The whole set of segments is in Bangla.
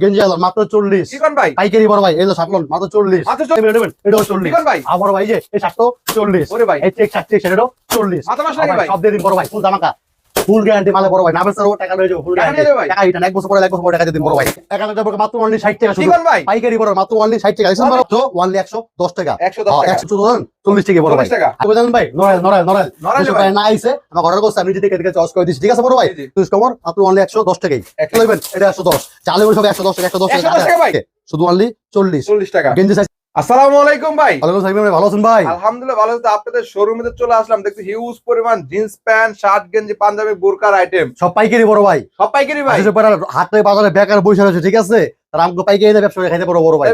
গেঞ্জি মাত্র চল্লিশ। ভাই। পাইকারি বড় ভাই এই শার্ট মাত্র চল্লিশ। এটাও চল্লিশ। ভাই। আবার ভাই যে এই শার্টও চল্লিশ। ওরে ভাই। এই চেক শার্ট চেক শার্ট চল্লিশ। সব দিয়ে দিন বড় ভাই ফুল জামাকা। ফুল গ্যারান্টি মালে বড় ভাই। না বেচারও টাকা লয়ে যাব ফুল গ্যারান্টি? টাকা রিটার্ন এক বছর পরে এক বছর পরে টাকা দিন বড় ভাই। এক হাজার টাকা মাত্র অনলি ষাট টাকা শুধু ভাই। পাইকারি বড় মাত্র অনলি ষাট টাকা। অনলি একশো দশ টাকা। একশো দশ হ্যাঁ, টাকা। টাকা বড় ভাই। জানেন ভাই নড়াইল যেসব ভাই। ভাই না আইছে করছে আমি থেকে থেকে চয়েস করে দিচ্ছি ঠিক আছে বড় ভাই। তুই কমর আপনি অনলি একশো দশ টাকাই। লইবেন? এটা একশো দশ। চালে সব একশো দশ টাকা একশো দশ 110 টাকা শুধু অনলি চল্লিশ। চল্লিশ টাকা। গেঞ্জি আসসালামু আলাইকুম ভাই। ভাই ভালো আছেন ভাই? আলহামদুলিল্লাহ ভালো আছে। আপনাদের শোরুমে চলে আসলাম। দেখছি হিউজ পরিমাণ জিন্স প্যান্ট শার্ট গেঞ্জি পাঞ্জাবি বোরকার আইটেম সব পাইকারি বড় ভাই। সব পাইকারি ভাই। হাটে বাজারে বেকার বসে রয়েছে ঠিক আছে? তারা আমাকে পাইকারি দিয়ে ব্যবসা খাইতে পারব বড় ভাই।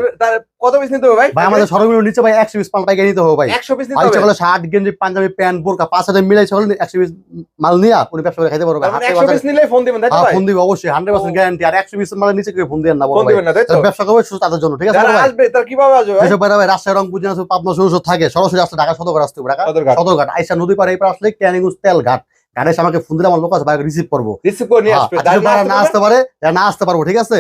কত পিস নিতে হবে ভাই? ভাই আমাদের নিচে ভাই একশো পিস মাল পাইকারি নিতে হবে ভাই। একশো পিস নিতে আর হবে? শার্ট গেঞ্জি পাঞ্জাবি প্যান্ট বোরকা পাঁচ হাজার মিলাই সকলে একশো পিস মাল নিয়ে উনি ব্যবসা করে খাইতে পারবে ফোন দিবেন হ্যাঁ, ভাই? ফোন দিবে অবশ্যই হান্ড্রেড পার্সেন্ট গ্যারান্টি আর একশো পিস মালের নিচে কেউ ফোন না বড় ব্যবসা করবে শুধু তাদের জন্য ঠিক আছে যারা বড় ভাই? আসবে তার কীভাবে আসবে ভাই? ভাই রাজশাহী রংপুর জেলা পাবনা সরস্বত থাকে সরাসরি ঢাকা সদর আসতে হবে ঢাকা? সদরঘাট। সদরঘাট আইসা নদী পাড়ে এই পারে আসলে ক্যানিংস তেল ঘাট ঘাটে আমাকে ফোন দিলে আমার লোক আছে ভাই রিসিভ করব। রিসিভ করে নিয়ে হ্যাঁ, আসবে না আসতে পারে না আসতে পারব ঠিক আছে?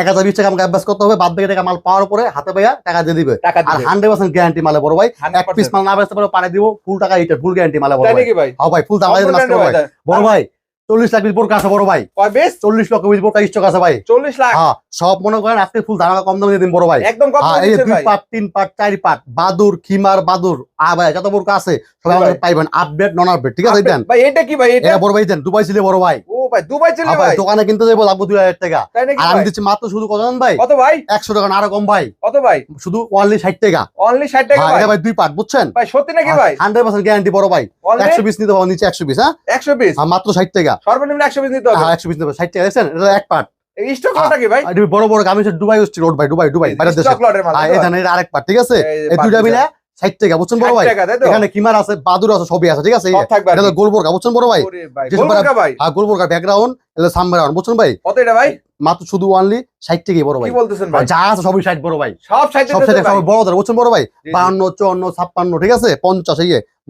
এক হাজার বিশ টাকা আমাকে অ্যাডভান্স করতে হবে বাদ থেকে টাকা মাল পাওয়ার পরে হাতে পাইয়া টাকা দিয়ে দিবে। আর হান্ড্রেড পার্সেন্ট গ্যারান্টি মালে বড় ভাই। এক পিস মাল না বেচতে পারো পারে দিব ফুল টাকা এটা ফুল গ্যারান্টি মালে বড় ভাই। হ্যাঁ ভাই ফুল দাম। বড় চল্লিশ লাখ পিস বোরকা আছে বড় ভাই। বেশ চল্লিশ লক্ষ পিস বোরকা স্টক আছে ভাই। চল্লিশ লাখ? হ্যাঁ সব মনে করেন আজকে ফুল দাম কম দামে দিন বড় ভাই। একদম হ্যাঁ এই দুই পাট তিন পাট চার পাট বাদুর খিমার বাদুর আ ভাই যত বোরকা আছে সবাই আমাদের। পাইবেন। আপডেট নন আপডেট ঠিক আছে দেন। ভাই এটা কি ভাই? এটা বড় ভাই দেন দুবাই ছিল বড় ভাই। ভাই দুবাই চলে ভাই ভাই। দোকানে কিনতে যাব লাগবে দুই হাজার টাকা। আর আমি দিচ্ছি মাত্র শুধু কত ভাই? কত ভাই? একশো টাকা আরও কম ভাই। কত ভাই? শুধু ওয়ানলি ষাট টাকা। অনলি ষাট টাকা ভাই দুই পাট বুঝছেন? ভাই সত্যি নাকি ভাই? হান্ড্রেড পার্সেন্ট গ্যারান্টি বড় ভাই। একশো পিস নিতে পারব নিচে একশো পিস হ্যাঁ? একশো পিস আর মাত্র ষাট টাকা। সর্বনিম্ন একশো পিস নিতে হবে। একশো পিস নিতে ষাট টাকা দেখছেন? এটা এক পাট স্টক কত কি ভাই? আর বড় বড় গামি দুবাই হচ্ছে রোড ভাই দুবাই দুবাই হ্যাঁ? এখানে আরেক পাট ঠিক আছে? এই দুইটা। মিলে ষাট টাকা বুঝছেন বড় ভাই টাকা, তাই তো? এখানে কিমার আছে বাদুর আছে সবই আছে ঠিক আছে সব থাকবে আর এটা কি। গোলবোর বুঝছেন বড় ভাই ওরে ভাই, যে গোলমরিচা ভাই আর গোলবোর ব্যাকগ্রাউন্ড এটা সামব্রাউন্ড বুঝছেন ভাই কত এটা ভাই মাত্র শুধু ওয়ানলি ষাট টাকাই বড় ভাই বলতেছেন ভাই যা আছে সবই ষাট বড় ভাই সব ষাট সব দিতেছেন সাইড ভাই? সব বড় ধরে বুঝছেন বড় ভাই জি, জি। বাহান্ন চুয়ান্ন ছাপ্পান্ন ঠিক আছে পঞ্চাশ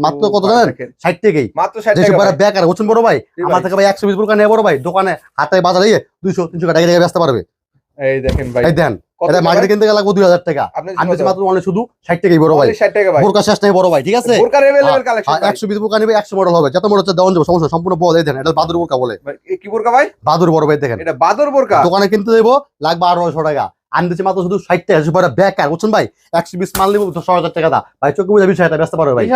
মাত্র কত ভাই, জানেন দেখেন। ষাট টাকাই মাত্র ষাট টাকা ভাই। বেকার বুঝছেন বড় ভাই আমার থেকে ভাই একশো বিশ বড় ভাই দোকানে হাতে বাজারে দুইশো তিনশো টাকা বেচতে পারবে এই দেখেন ভাই। এই দেন এটা মার্কেটে কিনতে গেলে লাগবে দুই হাজার টাকা। আমি? মাত্র শুধু ষাট টাকাই বড় ভাই। Only 60 টাকা ভাই। বোরকা শেষ নেই বড় ভাই ঠিক আছে? বোরকার বিশ বোরকা নেবে মডেল হবে। যত মডেল হচ্ছে দেওয়ান যাবে সমস্যা সম্পূর্ণ বল এই দেন এটা বাদুর বোরকা বলে। কি বোরকা ভাই? বাদুর বড় ভাই দেখেন। এটা বাদর বোরকা? দোকানে কিন্তু দেবো লাগবে আঠারোশো টাকা। আমি দিচ্ছি মাত্র শুধু ষাট টাকা বেকার বুঝছেন ভাই? একশো বিশ মাল নিবো ছ হাজার টাকা দা। ভাই চোখে বুঝে বিশ হাজার বেচতে পারবে ভাই।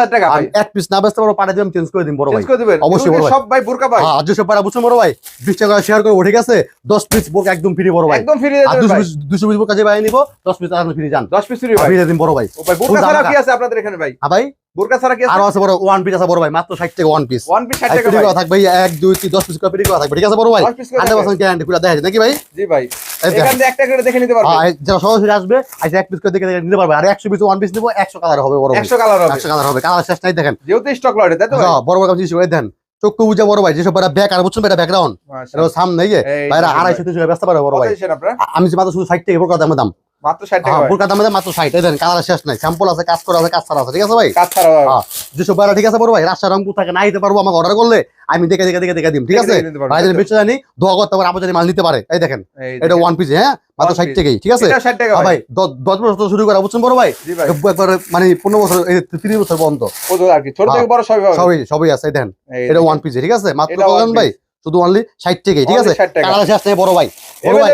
এক পিস না বেচতে পারব পাঠিয়ে দিলাম চেঞ্জ করে দিন বড় ভাই। দিবেন। অবশ্যই বড় সব ভাই বোরকা ভাই। হ্যাঁ আর যেসব ভাইরা বুঝছেন বড় ভাই? বিশ টাকা শেয়ার করব ঠিক আছে? দশ পিস বোরকা একদম ফ্রি বড় ভাই। একদম ফ্রি দিবেন দুশো পিস দুশো পিস বোরকা যে ভাই নিবো দশ পিস আপনার ফ্রি যান। 10 পিস ফ্রি ভাই। ফ্রি দিন বড় ভাই। বোরকা ছাড়া কি আছে আপনাদের এখানে ভাই? হ্যাঁ ভাই। বোরকা ছাড়া কি আছে? আরও আছে বড় ওয়ান পিস আছে বড় ভাই মাত্র ষাট টাকা ওয়ান পিস ওয়ান পিস 60 টাকা ফ্রি ভাই। করা থাকবে দশ পিস করে থাকবে ঠিক আছে বড় ভাই। 10 পিস করে হান্ড্রেড থাকে। পার্সেন্ট গ্যারান্টি পুরো দেখা যায় নাকি ভাই? জি ভাই। এখান থেকে একটা করে দেখে নিতে পারবেন। হ্যাঁ, যারা সরাসরি আসবে আজ এক পিস করে দেখে দেখে নিতে পারবে। আর একশো পিস ওয়ান পিস নিবো কালার হবে বড় 100 কালার হবে। একশো কালার হবে কালার শেষ নাই দেখেন। যেহেতু স্টক লটে তাই তো ভাই? হ্যাঁ, বড় বড় জিনিস করে দেন চক্ষু বুঝে বড় ভাই যেসব ব্যাক আর বুঝছেন এটা ব্যাকগ্রাউন্ড এটা মাশাআল্লাহ। সামনে ভাইরা আড়াইশো তিনশো ব্যস্ত পারে বড় ভাই। আমি যে মাত্র শুধু সাইড থেকে দাম। মাত্র 60 টাকা হ্যাঁ বোরকা দাম মাত্র ষাট। এই দেন কালার শেষ নাই। স্যাম্পল আছে কাজ করা আছে কাজ ছাড়া আছে ঠিক আছে ভাই? কাজ ছাড়া হ্যাঁ, যেসব ঠিক আছে বড় ভাই রাস্তা রংপুর থাকে না দিতে পারব আমাকে অর্ডার করলে আমি দেখে দেখে দেখে দেখে দিম ঠিক আছে? বেঁচে জানি দোয়া করতে পারে মাল নিতে পারে। এই দেখেন এটা ওয়ান পিস হ্যাঁ? মাত্র ষাট। টাকাই ঠিক আছে? 60 টাকা হ্যাঁ ভাই। ভাই দ- দশ বছর থেকে শুরু করা বুঝছেন বড় ভাই? একবারে মানে পনেরো বছর এই তিরিশ বছর পর্যন্ত। কত আর কি ছোট থেকে। বড় সবই সবই সবই আছে এই দেখেন। এটা ওয়ান পিস ঠিক আছে? মাত্র ভাই? শুধু অনলি ষাট টাকাই ঠিক আছে? কালার শেষ নেই বড় ভাই। বড় ভাই।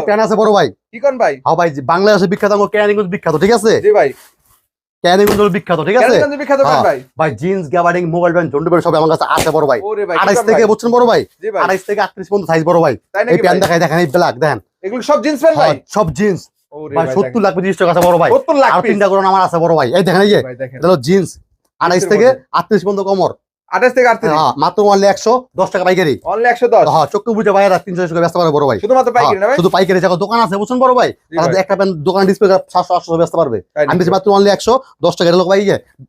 প্যান আছে বড় ভাই। কি কোন ভাই? হ্যাঁ ভাই বাংলাদেশে বিখ্যাত আমার বিখ্যাত ঠিক আছে? জি ভাই। ক্যানিগঞ্জ বিখ্যাত ঠিক আছে? বিখ্যাত হ্যাঁ। ভাই। ভাই জিন্স গ্যাবার্ডিং মোবাইল ব্যান্ড জন্ডু ব্যান্ড সব আমার কাছে আছে বড় ভাই। আড়াইশ থেকে ভাই? বুঝছেন বড় ভাই? আড়াইশ থেকে আটত্রিশ পর্যন্ত সাইজ বড় ভাই। এই দেখাই দেখেন এই ব্ল্যাক দেখেন। এগুলো সব জিন্স প্যান্ট ভাই? হ্যাঁ, সব জিন্স ভাই ভাই সত্তর লাখ পঁচিশ টাকা আছে বড় ভাই। 70 লাখ তিনটা করে আমার আছে বড় ভাই। এই দেখেন এই যে জিন্স আড়াইশ থেকে। আটত্রিশ পর্যন্ত কমর। 28 থেকে 38 হ্যাঁ মাত্র অনলি একশো দশ টাকা পাইকারি। অনলি 110 হ্যাঁ বুঝে ভাইরা তিনশো টাকা ব্যস্ত বড় ভাই। শুধুমাত্র পাইকারি না হ্যাঁ, শুধু পাইকারি দোকান আছে বুঝছেন বড় ভাই? ভাই। একটা প্যান দোকান ডিসপ্লে সাতশো আটশো ব্যস্ত পারবে। আমি মাত্র অনলি একশো দশ টাকা। লোক ভাই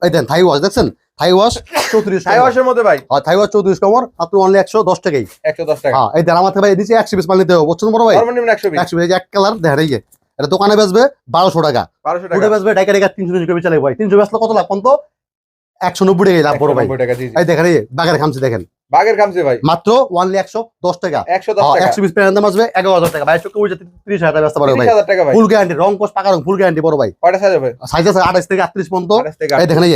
এই দেন থাই ওয়াশ দেখছেন? থাই ওয়াশ চৌত্রিশ ওয়াশের মধ্যে ভাই? থাই ওয়াশ চৌত্রিশ কমর মাত্র অনলি একশো দশ টাকাই। 110 টাকা। হ্যাঁ এই দেন আমার ভাই নিচে একশো পিস মাল নিতে হবে বুঝছেন বড় ভাই? সর্বনিম্ন 120 একশো পিস এক কালার দেখেন এই এটা দোকানে বেচবে বারোশো টাকা। 1200 টাকা। বেচবে ডাইকা ডাইকা তিনশো চালাই ভাই। তিনশো বেচলে কত লাভ পন্ত একশো নব্বই টাকা লাভ বড় ভাই। 190 টাকা জি জি। এই দেখেন এই বাগারে খামছি দেখেন। বাগের খামছে ভাই। মাত্র ওয়ানলি একশো দশ টাকা। একশো একশো পিস প্যান্ট দাম আসবে এগারো হাজার টাকা। ভাই চোখে বুঝে তিরিশ হাজার ব্যস্ত পারবে ভাই। ফুল গ্যারান্টি রং কোষ পাকা রং ফুল গ্যারান্টি বড় ভাই। কয়টা সাইজ হবে? সাইজ আছে আঠাশ থেকে আটত্রিশ পর্যন্ত। এই দেখেন এই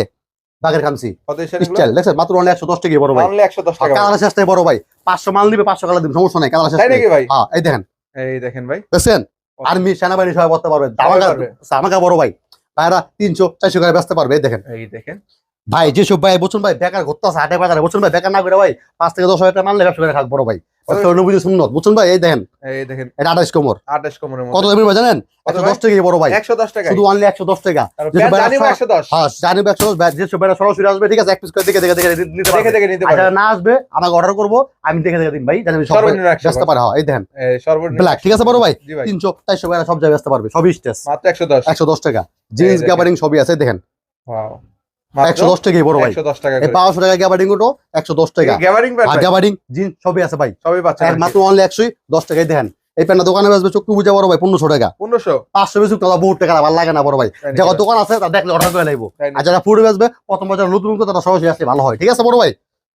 স্টাইল দেখছেন মাত্র অনলি একশো দশ টাকা বড় ভাই। একশো দশ টাকা কালার শেষ বড় ভাই। পাঁচশো মাল দিবে পাঁচশো কালার দিবে সমস্যা নাই কালার শেষ ভাই? হ্যাঁ এই দেখেন। এই দেখেন ভাই। দেখছেন? আর্মি সেনাবাহিনী সবাই করতে পারবে। বড় ভাই। ভাইরা তিনশো চারশো করে ব্যস্ত পারবে এই দেখেন। এই দেখেন। ভাই যেসব ভাই বলছেন ভাই বেকার ঘুরতে আছে হাটে বাজারে বলছেন ভাই বেকার না করে ভাই পাঁচ থেকে দশ হাজার টাকা মানলে ব্যবসা করে খাক বড় ভাই। কত- অনুভূতি সুন্নত বুঝছেন ভাই এই দেখেন। এই দেখেন। এটা আঠাশ কোমর। আঠাশ কোমরের কত মধ্যে ভাই জানেন? একশো দশ টাকা বড় ভাই। একশো দশ টাকা শুধু অনলি একশো দশ টাকা। যেসব একশো দশ। হ্যাঁ জানি একশো দশ। যেসব ভাইরা সরাসরি আসবে ঠিক আছে এক পিস করে দেখে দেখে দেখে নিতে দেখে দেখে নিতে আর না আসবে আমাকে অর্ডার করব আমি দেখে দেখে দিন ভাই জানি সব একশো ব্যস্ত পারে হ্যাঁ এই দেখেন। ব্ল্যাক ঠিক আছে বড় ভাই? তিনশো চারশো ভাইরা সব জায়গায় ব্যস্ত পারবে সবই মাত্র একশো দশ। একশো দশ টাকা। জিন্স। গ্যাবারিং সবই আছে দেখেন। টাকাই বড় ভাই। টাকা টাকা গ্যাবারিং ওটো একশো দশ টাকা। গ্যাবারিং প্যান্ট আর গ্যাবারিং জিন্স সবই আছে ভাই। সবই মাত্র অনলি টাকায় দেখেন এই প্যান্টটা দোকানে বুঝে বড় ভাই পনেরোশো টাকা। তাহলে বহুত টাকা ভালো লাগে না বড় ভাই। ভাই? দোকান আছে দেখলে অর্ডার করে আর যারা ফুড বেসবে প্রথম বছর নতুন নতুন তারা সরাসরি আসলে ভালো হয়। ঠিক আছে বড় ভাই?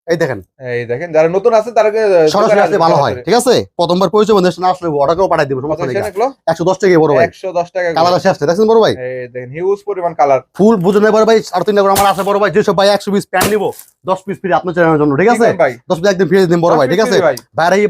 এই দেখেন। এই দেখেন যারা নতুন আছে তারা সরাসরি আসলে ভালো হয় ঠিক আছে? প্রথমবার পরিচয় বন্ধু না আসলে অর্ডার করে পাঠাই দিব সমস্যা নেই এসে নিকলো? একশো দশ টাকাই বড় ভাই। একশো দশ টাকা করে। কালার শেষ দেখছেন বড় ভাই? এই দেখেন হিউজ পরিমাণ কালার। ফুল বুঝে নেই বড় ভাই আর করে আমার আছে বড় ভাই যেসব ভাই একশো পিস প্যান্ট নিবো দশ পিস ফ্রি আপনার চ্যানেলের জন্য ঠিক আছে? ভাই। দশ পিস একদম ফ্রি দিন বড় ভাই ঠিক আছে? ভাই।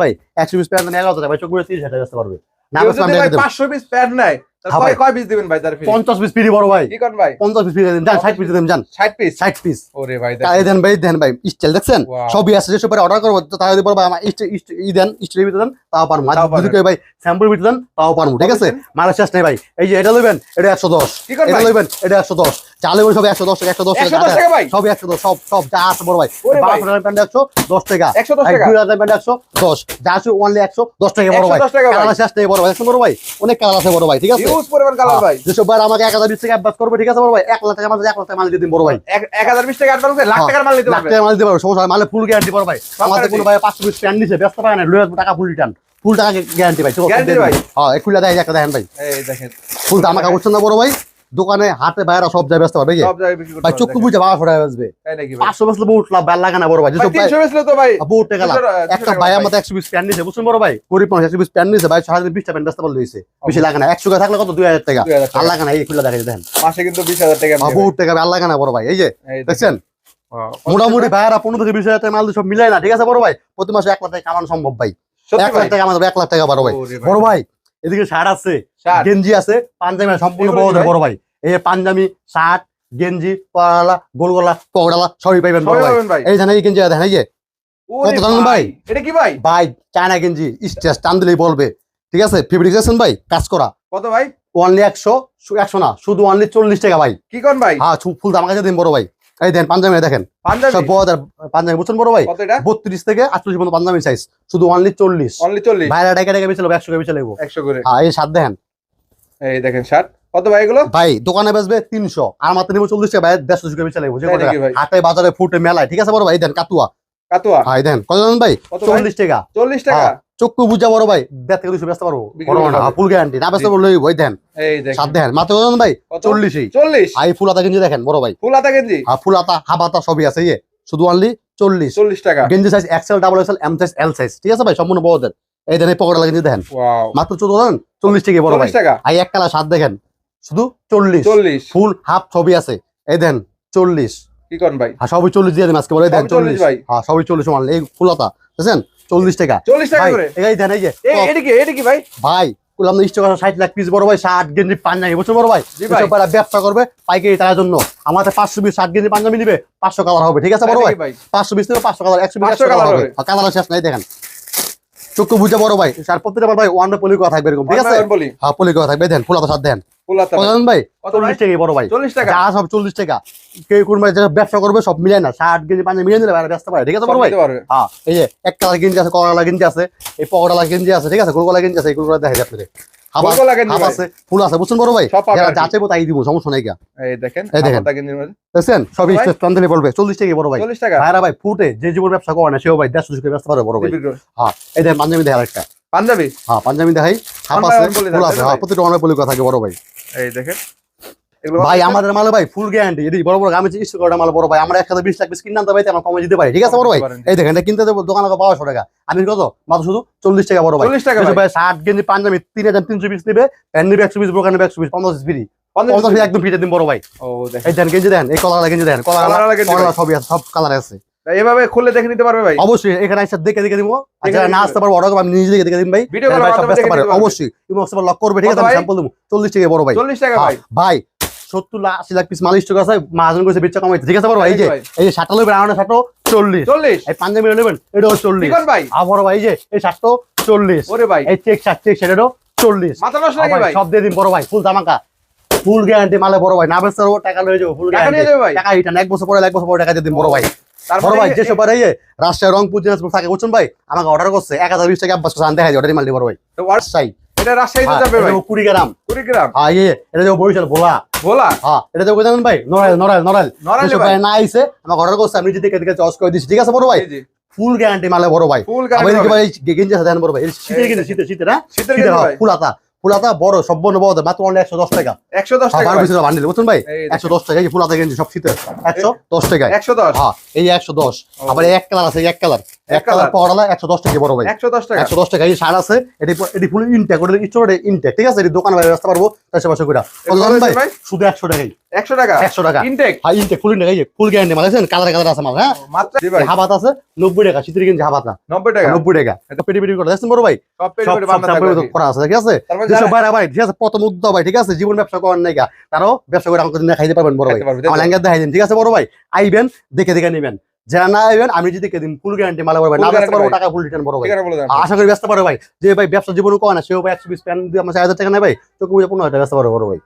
ভাই একশো পিস প্যান্ট এগারো টাকা ভাই চোখ বুঝে তিরিশ হাজার আসতে পারবে। না কেউ বেচলে যদি আমি ভাই একদম। পাঁচশো পিস প্যান্ট নেয় হ্যাঁ কয় পিস দিবেন ভাই তার ফ্রি পঞ্চাশ পিস বড় ভাই। কি ভাই? পিস ফ্রি দেন। যান ষাট পিস দেন যান ষাট পিস ষাট পিস ওরে ভাই তাই দেন ভাই দেন ভাই। স্টাইল দেখছেন? সবই আছে যেসব অর্ডার করব তো তাহলে বলব আমার ইস্ট- ইস্ট- ই দেন স্টের ভিতরে দেন তাও পারব। আর যদি পারবেন। ভাই স্যাম্পল ভিতরে দেন তাও পারব ঠিক আছে? মারা শেষ নেই ভাই। এই যে এটা লইবেন এটা একশো দশ। কি করেন এটা ভাই? লইবেন এটা একশো দশ। যা লইবেন সব একশো দশ টাকা টাকা টাকা ভাই? সব একশো দশ সব সব যা আছে বড় ভাই। ওরে ভাই। বারোশো প্যান্ট একশো দশ টাকা। একশো দশ এক টাকা দুই হাজার প্যান্ট একশো দশ। যা আছে একশো দশ টাকা বড় ভাই। টাকা কালার শেষ নেই বড় ভাই বড় ভাই? অনেক কালার আছে বড় ভাই ঠিক আছে? হিউজ পরিমাণ কালার ভাই। যেসব ভাই আমাকে এক হাজার বিশ টাকা অ্যাডভান্স করবে ঠিক আছে বড় ভাই? এক লাখ টাকা এক লাখ টাকা মাল দিয়ে দিন বড় ভাই। এক- এক হাজার বিশ টাকা অ্যাডভান্স লাখ হ্যাঁ, টাকার মাল লাখ দিতে পারব সমস্যা মালে ফুল গ্যারান্টি বড় ভাই। আমাদের guarantee। কোনো ভাই পাঁচশো পিস প্যান্ট নিছে ব্যস্ত পায় না লুয়ে টাকা ফুল রিটার্ন ফুল টাকা গ্যারান্টি ভাই দিন। ভাই। হ্যাঁ এক খুলে দেয় একটা দেখেন ভাই। এই দেখেন। ফুল দাম আমাকে বুঝছেন না বড় ভাই। দোকানে হাতে বাইরে সব জায়গায় ব্যস্ত করতে ভাই চক্ষু বুঝে তাই নাকি ভাই? পাঁচশো বেচলে বহুত লাভ ভালো লাগে না বড় ভাই বহুত টাকা লাভ একটা ভাই আমাদের একশো পিস প্যান্ট নিছে বুঝছেন বড় ভাই? গরিব মানুষ একশো পিস প্যান্ট নিছে ভাই সারাদিন বিশটা প্যান্ট ব্যস্ত পারলে হয়েছে বেশি লাগে না একশো টাকা থাকলে কত? দুই হাজার টাকা। আর লাগে না এই খুলে দেখা দেখেন। মাসে কিন্তু বিশ হাজার টাকা বহুত টাকা আর লাগে না বড় ভাই এই যে দেখছেন. মোটামুটি ভাইয়ারা পনেরো থেকে বিশ হাজার টাকা মাল সব মিলাই না ঠিক আছে বড় ভাই? প্রতি মাসে এক লাখ টাকা কামানো সম্ভব ভাই। এক লাখ টাকা আমাদের এক লাখ টাকা বড় ভাই। বড় ভাই এদিকে শার্ট আছে গেঞ্জি আছে পাঞ্জাবি সম্পূর্ণ বড় ভাই? বড় ভাই। এই পাঞ্জাবি শার্ট গেঞ্জি পরালা গোলগলা পকড়ালা সবই পাইবেন বড় ভাই। এই জানেন এই গেঞ্জি দেখেন এই যে ওরে কত দাম ভাই? এটা কি ভাই? ভাই চায়না গেঞ্জি স্টেজ টান দিলেই বলবে। ঠিক আছে ফেব্রিকেশন ভাই? কাজ করা। কত ভাই? অনলি একশো একশো না শুধু অনলি চল্লিশ টাকা ভাই। কি কোন ভাই? হ্যাঁ ফুল দাম কাছে দিন বড় ভাই। এই দেন পাঞ্জাবি দেখেন। পাঞ্জাবি? সব বড় পাঞ্জাবি। বুঝছেন বড় ভাই? বত্রিশ থেকে আটচল্লিশ পর্যন্ত পাঞ্জাবি সাইজ শুধু অনলি চল্লিশ। অনলি চল্লিশ? বাইরে টাকা টাকা বেচে একশো টাকা লাগবো একশো করে। হ্যাঁ এই সাত দেখেন। এই দেখেন শার্ট কত ভাই এগুলো? ভাই দোকানে বেচবে তিনশো। আর মাত্র নিবো চল্লিশ টাকা ভাই দেড়শো টাকা? ভাই? হাটে বাজারে ফুটে মেলায়। ঠিক আছে বড় ভাই দেন কাতুয়া। কাতুয়া? হ্যাঁ এই দেন কত ভাই? চল্লিশ টাকা। চল্লিশ টাকা? হ্যাঁ। চক্ষু বুঝা বড় ভাই দেড় থেকে দুশো বেচতে পারব। ফুল গ্যারান্টি না বেচতে বললে ওই দেন সাত দেখেন। দেখেন। মাত্র কত ভাই? চল্লিশই চল্লিশ আই ফুল আতা গেঞ্জি দেখেন বড় ভাই। ফুল গেঞ্জি? ফুল আতা হাফ আতা সবই আছে ইয়ে। শুধু অনলি চল্লিশ। চল্লিশ টাকা। গেঞ্জি size XL double XL M size L size ঠিক আছে ভাই? সম্পূর্ণ বড়দের। এই দেন এই পকেট গেঞ্জি দেখেন। মাত্র চোদ্দ দেন চল্লিশ টাকা বড় ভাই। আই এক কালা সাত দেখেন। শুধু চল্লিশ। চল্লিশ। ফুল হাফ ছবি আছে। এই দেন চল্লিশ। কি কোন ভাই? আর সবই চল্লিশ দিয়ে দেন আজকে বলে। দেন সবই 40 চল্লিশ। ভাই। হ্যাঁ সবই চল্লিশ এই ফুলাতা বুঝছেন? চল্লিশ টাকা। চল্লিশ টাকা করে? এই দেন এই যে এই এটা কি এটা কি ভাই। ভাই কুলাম ইষ্ট ষাট লাখ পিস বড় ভাই ষাট গেঞ্জি পাঞ্জাবি। বুঝছ বড় ভাই? ভাই। ব্যবসা করবে পাইকারি তার জন্য। আমাদের পাঁচশো পিস ষাট গেঞ্জি পাঞ্জাবি নিবে পাঁচশো কালার হবে ঠিক আছে বড় ভাই? পাঁচশো কালার একশো বিশ 500 একশো কালার কালার হবে। কালার শেষ নাই দেখেন। চক্ষু বুঝে বড় ভাই। আর প্রত্যেকটা ভাই ওয়ান পলি করা থাকবে এরকম ঠিক আছে? হ্যাঁ পলি করা থাকবে দেন ফুলাতা দেন। ভাই। চল্লিশ টাকা বড় ভাই। চল্লিশ টাকা? যা সব চল্লিশ টাকা। কেউ কোন ভাই যারা ব্যবসা করবে সব মিলে না। গেঞ্জি পাঞ্জাবি নিলে ভাই ব্যস্ত পারে ঠিক আছে বড় সব ভাই? হ্যাঁ এই যে এক কালার গেঞ্জি আছে গেঞ্জি আছে এই পকড়ালা গেঞ্জি আছে ঠিক আছে? গোলগলা গেঞ্জি আছে এগুলো দেখা যায় আপনাদের হাবা গোলগলা গেঞ্জি হাব ভাই। আছে ফুল আছে বুঝছেন বড় ভাই? সব পাবে যারা আর কি। যাচাইবো তাই দিব সমস্যা নাই এই দেখেন এই দেখেন। হাতা গেঞ্জির মধ্যে। দেখছেন? সবই ভাই। বলবে চল্লিশ টাকা বড় ভাই। টাকা? ভাইরা ভাই ফুটে যে জীবন ব্যবসা করে না সেও ভাই দেড়শো দুশো ব্যবসা পারে বড় ভাই। হ্যাঁ এই দেখেন পাঞ্জাবি একটা পাঞ্জাবি? হ্যাঁ পাঞ্জাবি দেখাই হাফ আছে one ফুল আছে। হ্যাঁ ভাই? অনেক কথা থাকে বড় ভাই। এই দেখেন। ভাই আমাদের মালে ভাই ফুল গ্যারান্টি এদি বড় বড় করে মাল বড় ভাই। আমরা একসাথে বিশ লাখ পিস কিনে আনতে পারি আমরা কমে দিতে পারি। ঠিক আছে বড় ভাই? এই দেখেন কিনতে দেবো দোকানে পাঁচশো টাকা। আমি কত? মাত্র শুধু চল্লিশ টাকা বড় ভাই। চল্লিশ টাকা ভাই। ষাট গেঞ্জি পাঞ্জাবি তিন হাজার তিনশো পিস নেবে। প্যান্ট নেবে একশো পিস বোকান নেবে একশো পিস পঞ্চাশ ফ্রি পঞ্চাশ একদম ফ্রিতে দিন বড় ভাই। এই দেন গেঞ্জি দেন এই কলার গেঞ্জি দেন। কলার। সবই আছে সব কালার আছে। এভাবে খুললে দেখে নিতে পারবে ভাই? অবশ্যই এখানে এসে দেখে দেখে দিব। যারা না আসতে পারব অর্ডার আমি নিজে দেখে দেখে দিন ভাই। ভিডিও ভাই সব ব্যস্ত পারে নিতে পারবে। অবশ্যই লক করবে ঠিক আছে আমি স্যাম্পল দেবো। চল্লিশ টাকা বড় ভাই। চল্লিশ টাকা ভাই হ্যাঁ, ভাই। সত্তর লাখ আশি লাখ পিস মাল স্টক আছে মাহাজন করেছে বেচা কমাইতে। ঠিক আছে বড় ভাই এই যে এই যে আড়ানো পাঞ্জাবি নেবেন এটাও ভাই? আর বড় ভাই যে এই শার্টও চল্লিশ। ওরে ভাই। এই চেক চেক মাথা নষ্ট নাকি ভাই, সব দিয়ে দিন বড় ভাই ফুল জামাকা। ফুল গ্যারান্টি মালে বড় ভাই। না বেচতে টাকা লয়ে যাব ফুল গ্যারান্টি টাকা রিটার্ন এক বছর পরে এক বছর পরে টাকা দিয়ে দিন বড় ভাই। তারপরে ভাই এই- যেসব পারে রাজশাহী রংপুর দিনাজপুর থাকে বুঝছেন ভাই? আমাকে অর্ডার করছে। এক হাজার বিশ টাকা আব্বাস করছে আনতে হয় অর্ডারই মাল দিই ভাই। তো ওয়ার- রাজশাহী। এটা রাজশাহীতে হ্যাঁ, যাবে ভাই? কুড়িগ্রাম। কুড়িগ্রাম? হ্যাঁ ইয়ে এটা যাব বরিশাল ভোলা। ভোলা? হ্যাঁ এটা যাব জানেন ভাই? নড়াইল নড়াইল নড়াইল। নড়াইলে ভাই। ভাই না আইছে আমাকে অর্ডার করছে আমি চয়েস করে দিচ্ছি ঠিক আছে বড় ভাই। ফুল গ্যারান্টি মালে বড় ভাই। ফুল ভাই গেঞ্জি বড় ভাই? শীতের গেঞ্জি শীতের শীতের হ্যাঁ? শীতের হ্যাঁ, ভাই। ফুলাতা বড় সম্পূর্ণ বড় মাত্র অনলি একশো দশ টাকা। একশো দশ টাকা বারো বান্ডিল বুঝছেন ভাই? একশো দশ টাকা এই ফুলাতা গেঞ্জি সব শীতের। একশো দশ টাকা একশো দশ। হ্যাঁ এই একশো দশ। আবার এক কালার আছে এক কালার। এক এক কালার colour। একশো দশ টাকা বড় ভাই। একশো দশ টাকা। একশো দশ টাকা এই শার্ট আছে এটি এটি ফুল ইনটেক ওটা স্টোরে ইনটেক ঠিক আছে এটি দোকানে ভাই ব্যবস্থা পারব চারশো করে ভাই শুধু একশো টাকাই একশো টাকা? একশো টাকা। ইনটেক হ্যাঁ intact full intact full guarantee মাল আছেন কালার কালার আছে মাল হ্যাঁ? হাবাত আছে নব্বই টাকা শীতের গেঞ্জি হাবাতা নব্বই টাকা? নব্বই টাকা। পেটি পেটি করে দেখছেন বড় ভাই? সব পেটে সব পেটে সব বান্ধা sample থাকবে তো করা আছে ঠিক আছে? যেসব যারা- ভাই ঠিক আছে প্রথম উদ্যোগ ভাই ঠিক আছে? জীবন ব্যবসা করার নাই তারাও ব্যবসা করে আমাকে দিনে খাইতে পারবেন বড় ভাই? আমার ল্যাঙ্গার দেখাই দিন ঠিক আছে বড় ভাই? আইবেন দেখে দেখে নেবেন। যারা না আইবেন আমি যদি ফুল গ্যারান্টি মালা বড় ভাই না ব্যস্ত পারব টাকা ফুল রিটার্ন আশা করি ব্যস্ত পারো ভাই। যে ভাই ব্যবসা জীবনে কয় না সেও ভাই একশো বিশ প্যান দিয়ে আমার চার হাজার টাকা নেই ভাই তোকে বুঝে পনেরো হাজার টাকা ব্যস্ত পারো বড় ভাই।